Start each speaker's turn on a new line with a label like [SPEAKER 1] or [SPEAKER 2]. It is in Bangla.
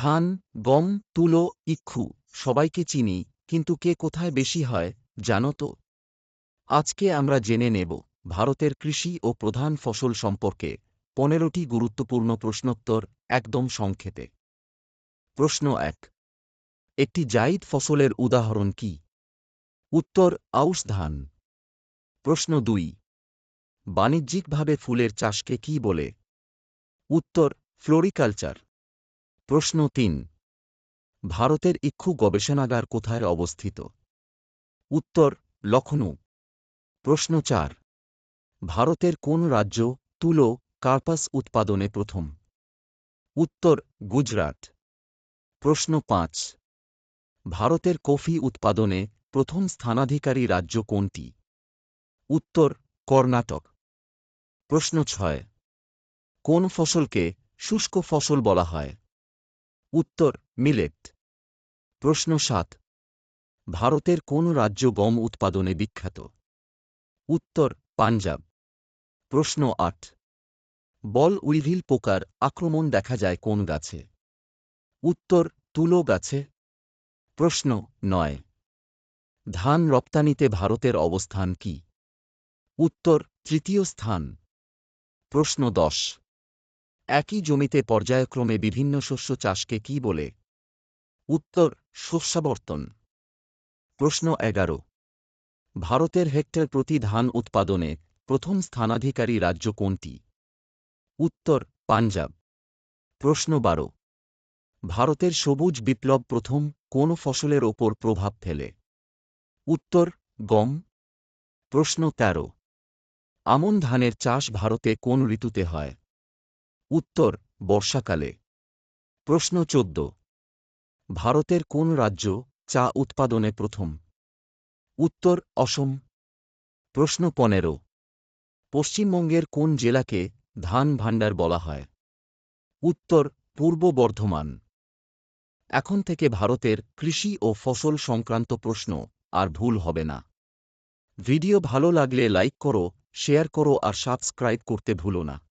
[SPEAKER 1] ধান, গম, তুলো, ইক্ষু, সবাইকে চিনি, কিন্তু কে কোথায় বেশি হয়, জানো তো? আজকে আমরা জেনে নেব, ভারতের কৃষি ও প্রধান ফসল সম্পর্কে পনেরোটি গুরুত্বপূর্ণ প্রশ্নোত্তর একদম সংক্ষেপে। প্রশ্ন এক, একটি জাইদ ফসলের উদাহরণ কি? উত্তর, আউশ ধান। প্রশ্ন দুই, বাণিজ্যিকভাবে ফুলের চাষকে কি বলে? উত্তর, ফ্লোরিকালচার। প্রশ্ন তিন। ভারতের ইক্ষু গবেষণাগার কোথায় অবস্থিত? উত্তর লখনৌ প্রশ্ন চার। ভারতের কোন রাজ্য তুলো কার্পাস উৎপাদনে প্রথম? উত্তর, গুজরাট। প্রশ্ন পাঁচ। ভারতের কফি উৎপাদনে প্রথম স্থানাধিকারী রাজ্য কোনটি? উত্তর, কর্ণাটক। প্রশ্ন ছয়। কোন ফসলকে শুষ্ক ফসল বলা হয়? উত্তর, মিলেট। প্রশ্ন সাত। ভারতের কোন রাজ্য গম উৎপাদনে বিখ্যাত? উত্তর, পাঞ্জাব। প্রশ্ন আট। বল উইভিল পোকার আক্রমণ দেখা যায় কোন গাছে? উত্তর, তুলো গাছে। প্রশ্ন নয়। ধান রপ্তানিতে ভারতের অবস্থান কি? উত্তর, তৃতীয় স্থান। প্রশ্ন দশ। একই জমিতে পর্যায়ক্রমে বিভিন্ন শস্য চাষকে কি বলে? উত্তর, শস্যাবর্তন। প্রশ্ন এগারো। ভারতের হেক্টর প্রতি ধান উৎপাদনে প্রথম স্থানাধিকারী রাজ্য কোনটি? উত্তর, পাঞ্জাব। প্রশ্ন বারো। ভারতের সবুজ বিপ্লব প্রথম কোন ফসলের ওপর প্রভাব ফেলে? উত্তর, গম। প্রশ্ন তেরো। আমন ধানের চাষ ভারতে কোন ঋতুতে হয়? উত্তর, বর্ষাকালে। প্রশ্ন চোদ্দ। ভারতের কোন রাজ্য চা উৎপাদনে প্রথম? উত্তর, অসম। প্রশ্ন পনেরো। পশ্চিমবঙ্গের কোন জেলাকে ধান ভাণ্ডার বলা হয়? উত্তর, পূর্ব বর্ধমান। এখন থেকে ভারতের কৃষি ও ফসল সংক্রান্ত প্রশ্ন আর ভুল হবে না। ভিডিও ভালো লাগলে লাইক করো, শেয়ার করো আর সাবস্ক্রাইব করতে ভুলো না।